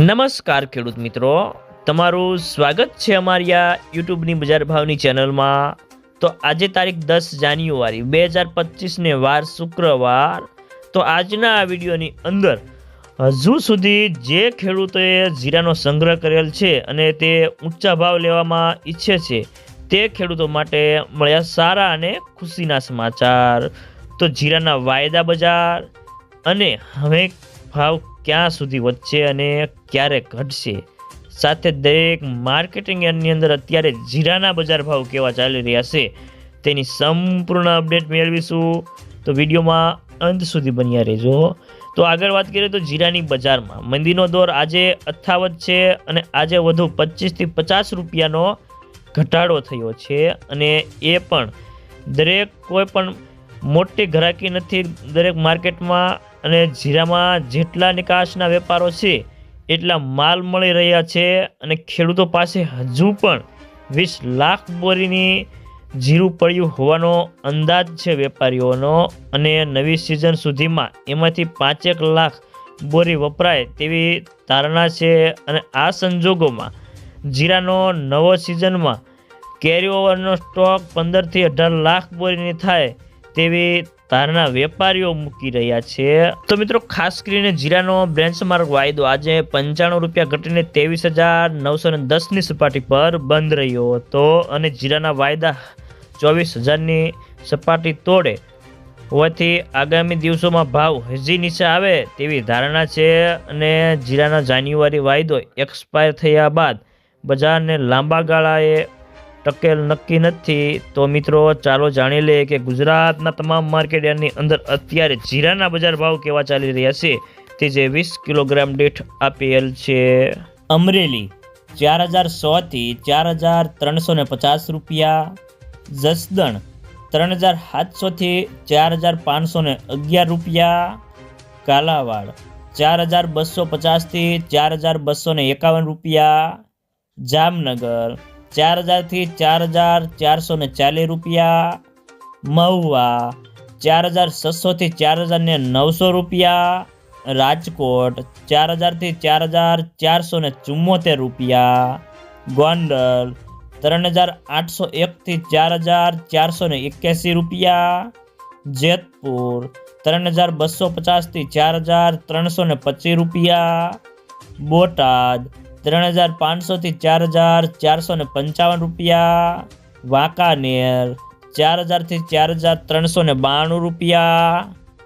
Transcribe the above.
નમસ્કાર ખેડૂત મિત્રો. તમારું સ્વાગત છે અમારી આ યુટ્યુબની બજાર ભાવની ચેનલમાં. તો આજે તારીખ દસ જાન્યુઆરી, બે હજાર પચીસને વાર શુક્રવાર. તો આજના આ વિડીયોની અંદર હજુ સુધી જે ખેડૂતોએ જીરાનો સંગ્રહ કરેલ છે અને તે ઊંચા ભાવ લેવામાં ઈચ્છે છે, તે ખેડૂતો માટે મળ્યા સારા અને ખુશીના સમાચાર. તો જીરાના વાયદા બજાર અને હવે ભાવ ક્યાં સુધી વધશે અને ક્યારે ઘટશે? સાથે દરેક માર્કેટિંગ યાર્ડની અંદર અત્યારે જીરાના બજાર ભાવ કેવા ચાલી રહ્યા છે, તેની સંપૂર્ણ અપડેટ મેળવીશું. તો વિડીયોમાં અંત સુધી બન્યા રહેજો. તો આગળ વાત કરીએ તો જીરાની બજારમાં. મંદીનો દોર આજે અથાવત છે અને આજે વધુ પચીસથી પચાસ રૂપિયાનો ઘટાડો થયો છે અને એ પણ દરેક કોઈ પણ મોટી ઘરાકી નથી, દરેક માર્કેટમાં અને જીરામાં જેટલા નિકાસના વેપારો છે, એટલા માલ મળી રહ્યા છે અને ખેડૂતો પાસે હજુ પણ વીસ લાખ બોરીની જીરું પડ્યું હોવાનો અંદાજ છે વેપારીઓનો અને નવી સિઝન સુધીમાં એમાંથી પાંચેક લાખ બોરી વપરાય તેવી ધારણા છે અને આ સંજોગોમાં જીરાનો નવો સિઝનમાં કેરી ઓવરનો સ્ટોક પંદરથી અઢાર લાખ બોરીની થાય તેવી ધારણા વેપારીઓ મૂકી રહ્યા છે. તો મિત્રો, ખાસ કરીને જીરાનો બ્રેન્ચમાર્ક વાયદો આજે પંચાણું રૂપિયા ઘટીને ત્રેવીસ હજાર નવસો ને દસની સપાટી પર બંધ રહ્યો હતો અને જીરાના વાયદા ચોવીસ હજારની સપાટી તોડે. હોવાથી આગામી દિવસોમાં ભાવ હજી નીચે આવે તેવી ધારણા છે અને જીરાના જાન્યુઆરી વાયદો એક્સપાયર થયા બાદ બજારને લાંબા ગાળાએ ટકેલ નક્કી નથી. તો મિત્રો, ચાલો જાણી લઈએ કે ગુજરાતના તમામ માર્કેટ યાર્ડની અંદર અત્યારે જીરાના બજાર ભાવ કેવા ચાલી રહ્યા છે? તે જે વીસ કિલોગ્રામ દીઠ આપેલ છે. અમરેલી ચાર હજાર સોથી ચાર હજાર ત્રણસો ને પચાસ રૂપિયા. જસદણ ત્રણ હજાર સાતસોથી ચાર હજાર પાંચસો ને અગિયાર રૂપિયા. કાલાવાડ ચાર હજાર બસો પચાસથી ચાર હજાર બસો એકાવન રૂપિયા. જામનગર ચાર હજારથી ચાર હજાર ચારસો ને ચાલીસ રૂપિયા. મહુવા ચાર હજાર છસોથી ચાર હજાર ને નવસો રૂપિયા. રાજકોટ ચાર હજારથી ચાર હજાર ચારસો ને ચુમ્મોતેર રૂપિયા. ગોંડલ ત્રણ હજાર આઠસો એકથી ચાર હજાર ચારસો ને એક્યાસી રૂપિયા. જેતપુર ત્રણ હજાર બસો પચાસથી ચાર હજાર ત્રણસો ને પચીસ રૂપિયા. બોટાદ ત્રણ હજાર પાંચસોથી ચાર હજાર ચારસો પંચાવન રૂપિયા. વાંકાનેર, ચાર હજારથી ચાર હજાર ત્રણસો ને બાણું રૂપિયા.